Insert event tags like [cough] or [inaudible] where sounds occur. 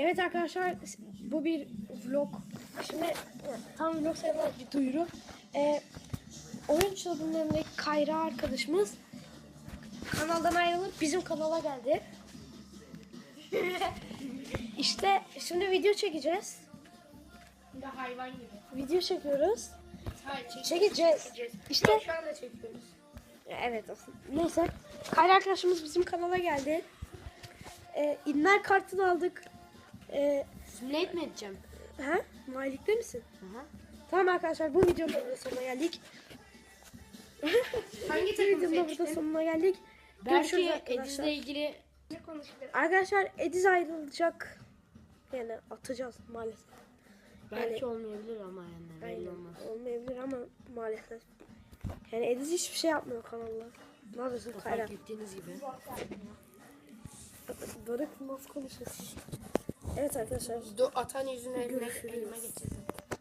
Evet arkadaşlar bu bir vlog. Şimdi tam vlog sayılmaz bir duyuru. Ee, oyun çılgınlarındaki Kayra arkadaşımız kanaldan ayrılıp bizim kanala geldi. [laughs] işte şimdi video çekeceğiz. Bir de hayvan gibi. Video çekiyoruz. Hayır çek. Çekeceğiz. İşte Şu anda çekiyoruz. evet aslında. Neyse. Kayra arkadaşımız bizim kanala geldi. Ee, inler kartını aldık. Ee, Simulate mi edeceğim? ha? Malik'te misin? Aha. Tamam arkadaşlar bu videonun da sonuna geldik. [laughs] Hangi takımı videonun da seçtin? sonuna geldik. Görüşürüz Belki arkadaşlar. Ediz'le ilgili ne konuşabiliriz? Arkadaşlar Ediz ayrılacak. Yani atacağız maalesef. Belki olmayabilir ama yani belli olmaz. Olmayabilir ama maalesef. Yani Ediz hiçbir şey yapmıyor kanalda. Ne yapıyorsun Kayra? Fark ettiğiniz gibi. Doruk nasıl konuşuyorsun? Evet arkadaşlar. Do atan yüzüne Görüşürüz. elime geçirdim.